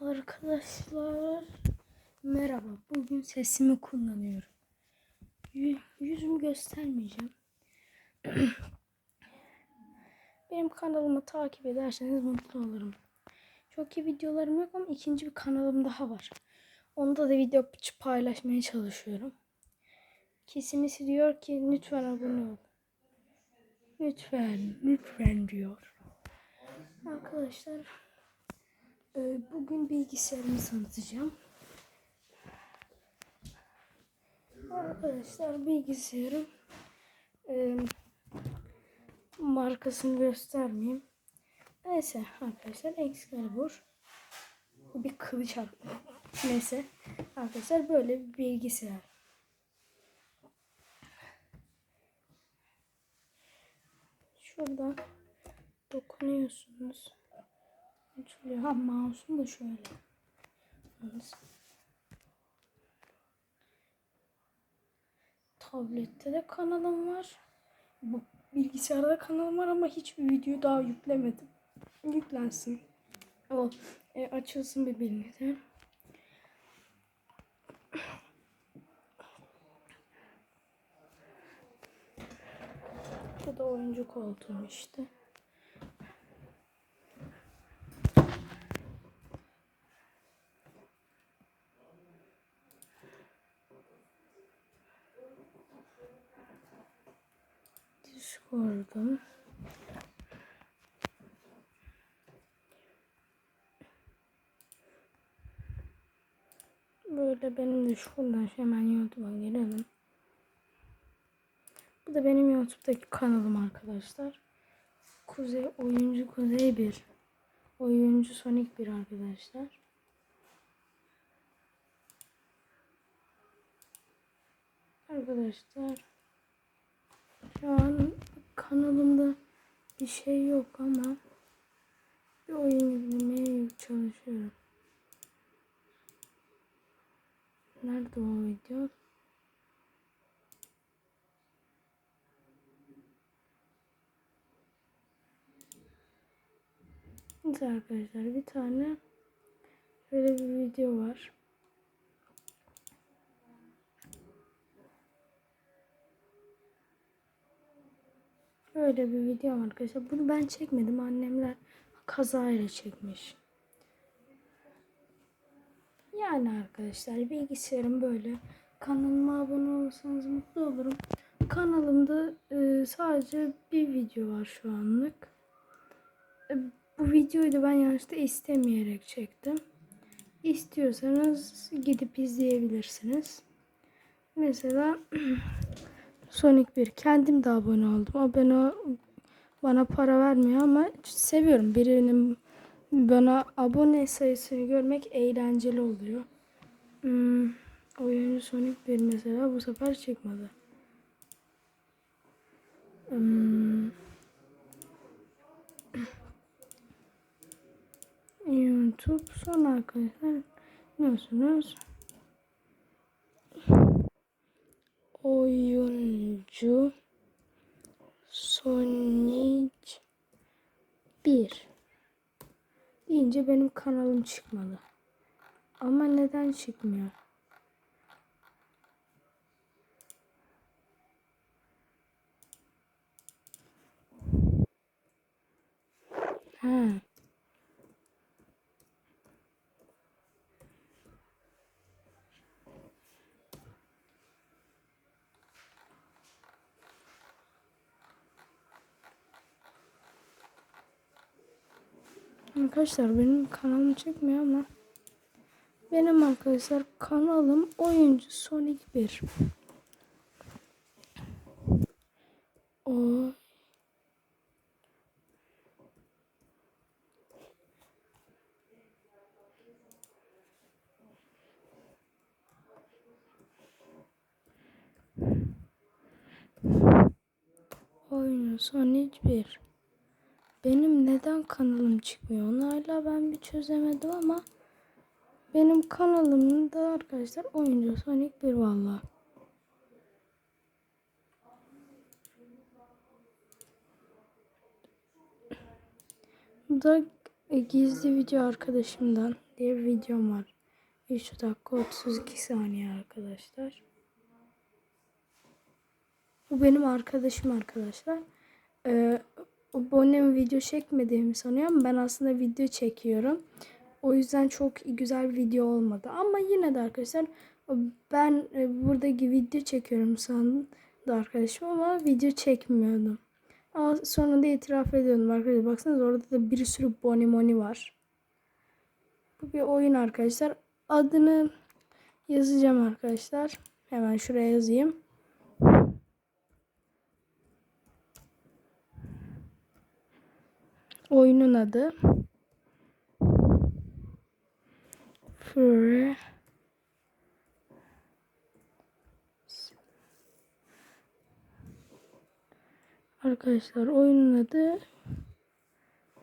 Arkadaşlar merhaba. Bugün sesimi kullanıyorum. Yü- yüzümü göstermeyeceğim. Benim kanalımı takip ederseniz mutlu olurum. Çok iyi videolarım yok ama ikinci bir kanalım daha var. Onda da video paylaşmaya çalışıyorum. Kesimisi diyor ki lütfen abone ol. Lütfen, lütfen diyor. Arkadaşlar Bugün bilgisayarımı tanıtacağım. Arkadaşlar bilgisayarım e, markasını göstermeyeyim. Neyse arkadaşlar Excalibur. Bu bir kılıç ar- Neyse arkadaşlar böyle bir bilgisayar. Şuradan dokunuyorsunuz. Açılıyor. Ha mouse'um da şöyle. Tablette de kanalım var. Bu bilgisayarda kanalım var ama hiçbir video daha yüklemedim. Yüklensin. O e, açılsın bir bilgisayar. Bu da oyuncu koltuğum işte. Discord'um. Böyle benim de şuradan hemen YouTube'a girelim. Bu da benim YouTube'daki kanalım arkadaşlar. Kuzey Oyuncu Kuzey 1. Oyuncu Sonic 1 arkadaşlar. Arkadaşlar şu an kanalımda bir şey yok ama bir oyun yüklemeye çalışıyorum. Nerede o video? Neyse arkadaşlar bir tane şöyle bir video var. Öyle bir video arkadaşlar. Bunu ben çekmedim. Annemler kazayla çekmiş. Yani arkadaşlar bilgisayarım böyle. Kanalıma abone olursanız mutlu olurum. Kanalımda e, sadece bir video var şu anlık. E, bu videoyu da ben yanlışta istemeyerek çektim. İstiyorsanız gidip izleyebilirsiniz. Mesela Sonic 1 kendim de abone oldum. Abone bana para vermiyor ama seviyorum. Birinin bana abone sayısını görmek eğlenceli oluyor. Hmm, oyuncu Sonic 1 mesela bu sefer çıkmadı. Hmm. YouTube son arkadaşlar biliyorsunuz oyuncu Sonic 1 deyince benim kanalım çıkmadı. Ama neden çıkmıyor? Ha. Arkadaşlar benim kanalım çıkmıyor ama benim arkadaşlar kanalım oyuncu Sonic 1. O Oyuncu Sonic 1. Benim neden kanalım çıkmıyor onu hala ben bir çözemedim ama benim kanalımda arkadaşlar oyuncu Sonic 1 valla. Bu da e, gizli video arkadaşımdan diye bir videom var. 3 dakika 32 saniye arkadaşlar. Bu benim arkadaşım arkadaşlar. Ee, annem video çekmediğimi sanıyorum. Ben aslında video çekiyorum. O yüzden çok güzel bir video olmadı. Ama yine de arkadaşlar ben e, buradaki video çekiyorum sandım da arkadaşım ama video çekmiyordum. Ama sonunda itiraf ediyordum arkadaşlar. Baksanıza orada da bir sürü boni moni var. Bu bir oyun arkadaşlar. Adını yazacağım arkadaşlar. Hemen şuraya yazayım. Oyunun adı Free Arkadaşlar oyunun adı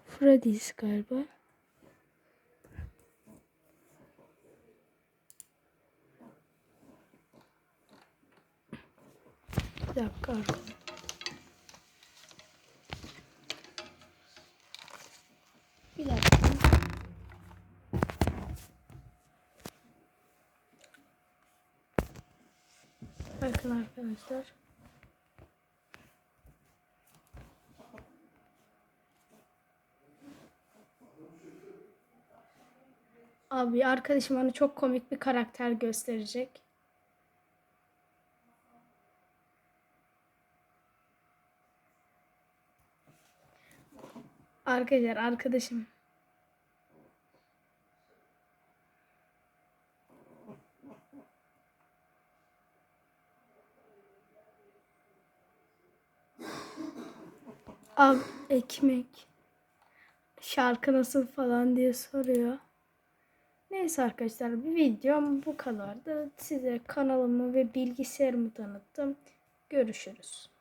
Freddy's galiba. Bir dakika arkadaşlar. Bakın arkadaşlar. Abi arkadaşım bana çok komik bir karakter gösterecek. Arkadaşlar arkadaşım. Abi ekmek. Şarkı nasıl falan diye soruyor. Neyse arkadaşlar bir videom bu kadardı. Size kanalımı ve bilgisayarımı tanıttım. Görüşürüz.